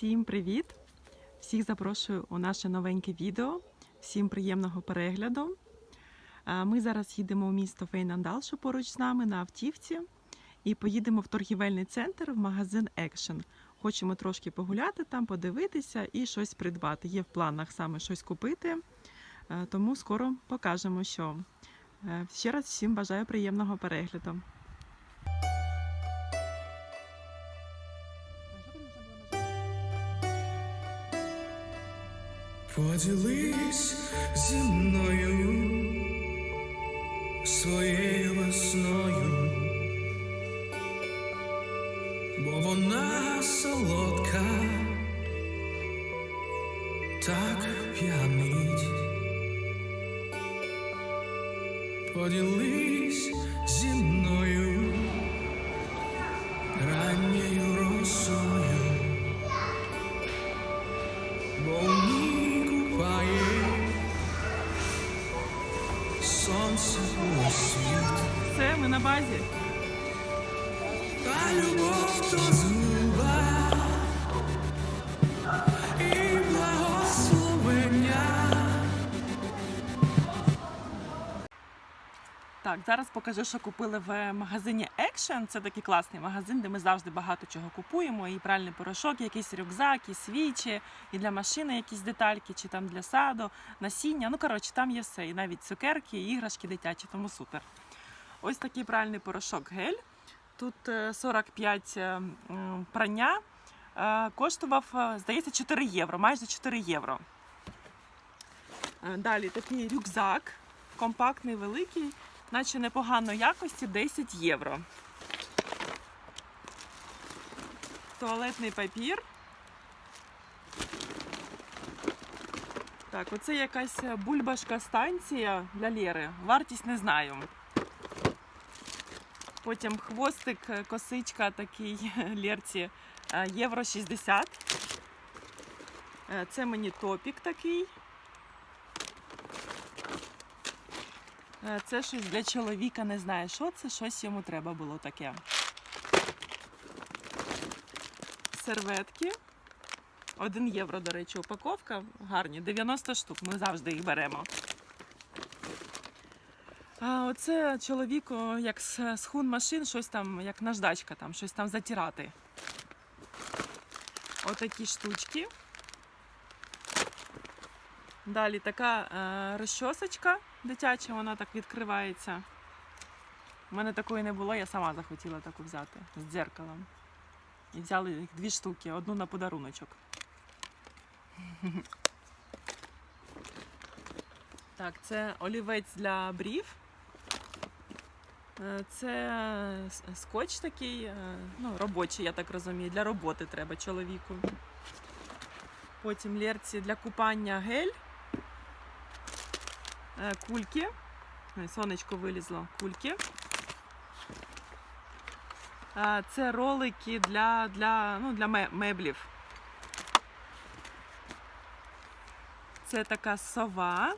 Всім привіт! Всіх запрошую у наше новеньке відео. Всім приємного перегляду. Е, Ми зараз їдемо у місто Фейнандал, що поруч з нами на автівці, і поїдемо в торгівельний центр в магазин Action. Хочемо трошки погуляти там, подивитися і щось придбати. Є в планах саме щось купити, е, тому скоро покажемо, що. Е, Ще раз всім бажаю приємного перегляду. Поділись зі мною своєю весною, бо вона солодка, так п'янить. Поділись зі мною ранньою росою. Все, ми на базі. та любов зараз покажу, що купили в магазині Action. Це такий класний магазин, де ми завжди багато чого купуємо. І пральний порошок, якийсь рюкзак, і свічі, і для машини якісь детальки, чи там для саду, насіння. Ну коротше, там є все. І навіть цукерки, і іграшки дитячі, тому супер. Ось такий пральний порошок гель. Тут е, 45 е, прання. Е, Коштував, е, здається, 4 євро, майже 4 євро. Е, Далі такий рюкзак, компактний, великий, наче непоганої якості 10 євро. Туалетний папір. Так, оце якась бульбашка станція для Лєри. Вартість не знаю. Потім хвостик, косичка такий Лєрці е, євро 60. Е, Це мені топік такий. Це щось для чоловіка, не знаю, що це, щось йому треба було таке. Серветки. 1 євро, до речі, упаковка. Гарні, 90 штук. Ми завжди їх беремо. А оце чоловіку, як з хун машин, щось там, як наждачка, там, щось там затирати. Отакі штучки. Далі така е, розчосочка дитяча, вона так відкривається. У мене такої не було, я сама захотіла таку взяти з дзеркалом. І взяли їх дві штуки, одну на подаруночок. Так, це олівець для брів. Е, Це скотч такий, е, ну, робочий, я так розумію, для роботи треба чоловіку. Потім лєрці для купання гель. Е, Кульки. Сонечко вилізло. Кульки. Е, Це ролики для, для, ну, для ме- меблів. Це така сова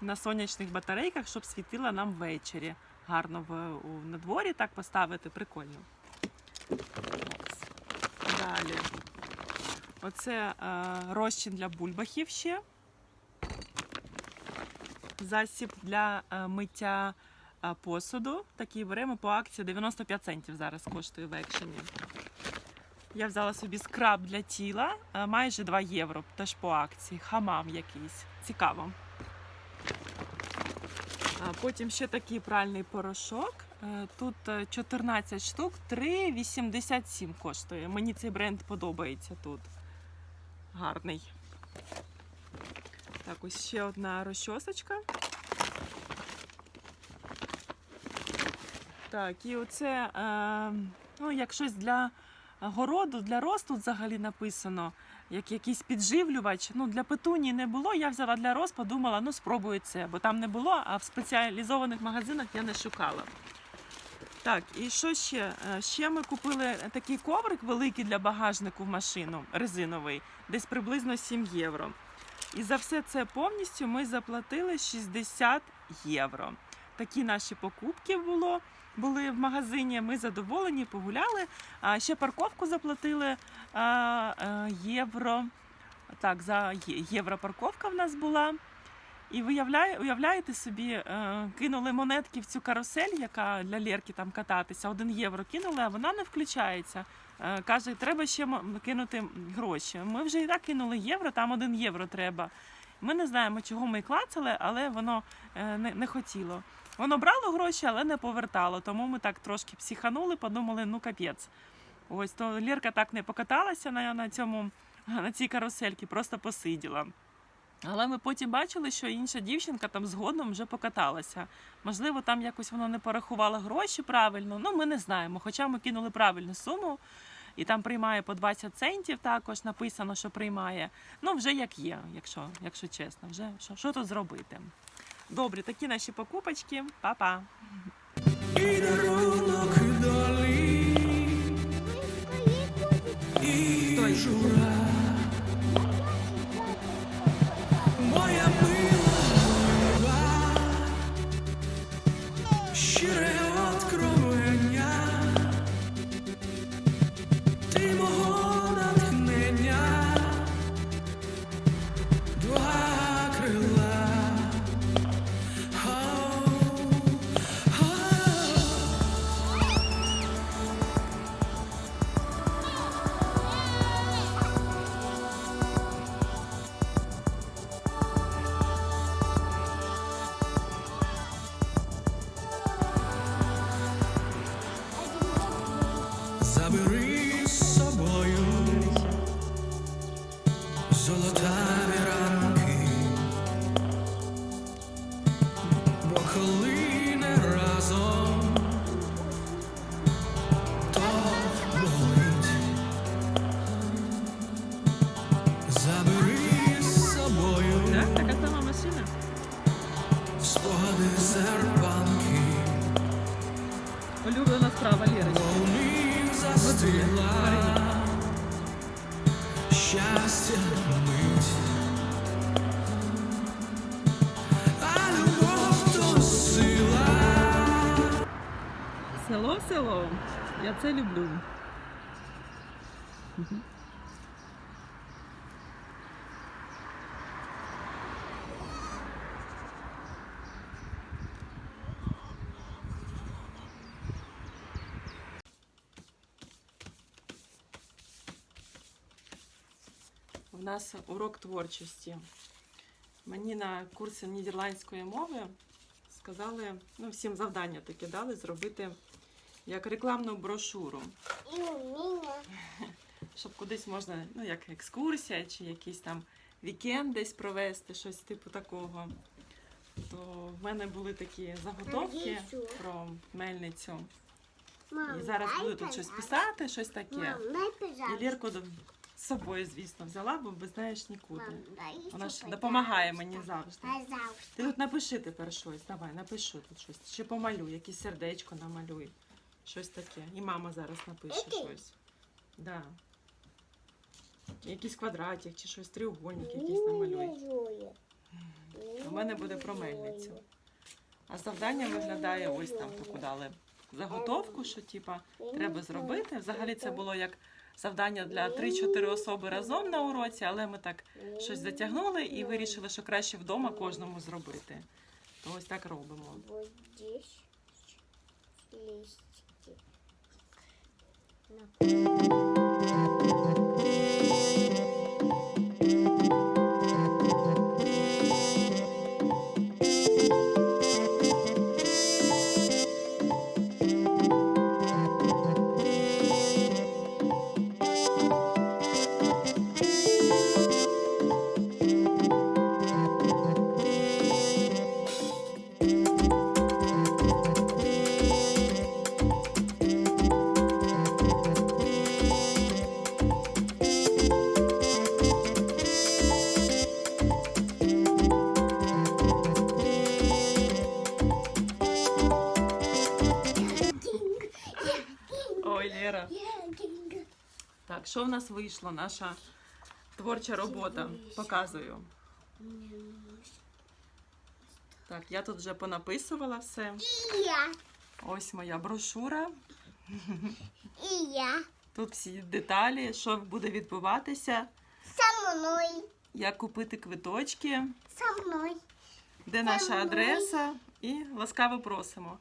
на сонячних батарейках, щоб світила нам ввечері. Гарно в, на дворі так поставити, прикольно. Далі. Оце е, розчин для бульбахів ще. Засіб для е, миття е, посуду. Такий беремо по акції 95 центів зараз коштує в екшені. Я взяла собі скраб для тіла, е, майже 2 євро, теж по акції. Хамам якийсь. Цікаво. Потім ще такий пральний порошок. Тут е, 14 штук, 3,87 коштує. Мені цей бренд подобається тут. Гарний. Так, ось ще одна розчосочка. Так, і оце, е, ну, як щось для городу, для росту взагалі написано, як якийсь підживлювач. Ну, для петунії не було. Я взяла для рост, подумала, ну спробую це, бо там не було, а в спеціалізованих магазинах я не шукала. Так, і що ще? Е, Ще ми купили такий коврик великий для багажнику в машину, резиновий, десь приблизно 7 євро. І за все це повністю ми заплатили 60 євро. такі наші покупки було. Були в магазині, ми задоволені, погуляли. А ще парковку заплатили а, е, євро. Так, за є- євро парковка в нас була. І виявляє, уявляєте собі, е, кинули монетки в цю карусель, яка для Лєрки там кататися. Один євро кинули, а вона не включається. Е, каже, треба ще кинути гроші. Ми вже і так кинули євро, там один євро треба. Ми не знаємо, чого ми клацали, але воно е, не, не хотіло. Воно брало гроші, але не повертало. Тому ми так трошки психанули, подумали, ну капець. Ось то Лірка так не покаталася на, на цьому на цій карусельці, просто посиділа. Але ми потім бачили, що інша дівчинка там згодом вже покаталася. Можливо, там якось воно не порахувало гроші правильно. Ну, ми не знаємо. Хоча ми кинули правильну суму, і там приймає по 20 центів також написано, що приймає. Ну, вже як є, якщо, якщо чесно, вже що, що тут зробити. Добре, такі наші покупочки. Па-па! І золотаві ранки, бо коли не разом, то болить. Забери з собою Так, така сама машина. спогади серпанки, Улюблена справа Лєри. бо в них застигла щастя мить. А любов то сила. Село, село. Я це люблю. Нас урок творчості. Мені на курсі нідерландської мови сказали, ну, всім завдання таке дали зробити як рекламну брошуру, щоб кудись можна, ну, як екскурсія чи якийсь там вікенд десь провести, щось типу такого. То в мене були такі заготовки про мельницю. Мам, І зараз буду тут щось писати, щось таке. І. Лірку з собою, звісно, взяла, бо без знаєш нікуди. Вона ж допомагає мені завжди. Ти тут напиши тепер щось. Давай, напишу тут щось. Чи помалюй, якесь сердечко намалюй. Щось таке. І мама зараз напише щось. Да. Якийсь квадратик чи щось, треугольник якийсь намалюй. У мене буде про мельницю. А завдання виглядає ось там таку дали заготовку, що типа треба зробити. Взагалі це було як завдання для 3-4 особи разом на уроці, але ми так щось затягнули і вирішили, що краще вдома кожному зробити. То ось так робимо. Листики. Що в нас вийшло? Наша творча робота. Показую. Так. Я тут вже понаписувала все. И я. Ось моя брошура. И я. Тут всі деталі, що буде відбуватися, Со мной. як купити квиточки, Со мной. де наша адреса, і ласкаво просимо.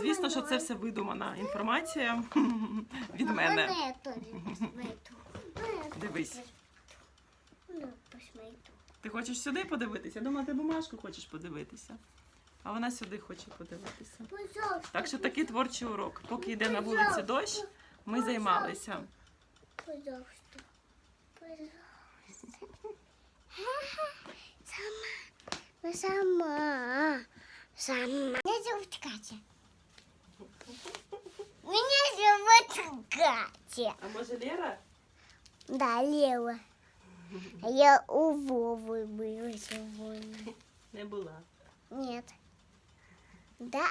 Звісно, що це все видумана інформація від мене. можно я тоже посмотрю? Можно я Дивись. Ну, посмотрю. Ти хочеш сюди подивитися? Я думала, ти бумажку хочеш подивитися. А вона сюди хоче подивитися. Пожалуйста. Так що такий творчий урок. Поки йде на вулиці дощ, ми займалися. Пожалуйста. Пожалуйста. Сама. Сама. Сама. Меня зовут Катя. Меня зовут Катя. А може Лера? Да, Лева. А я у Вовы была сегодня. Не була. Нет. Да?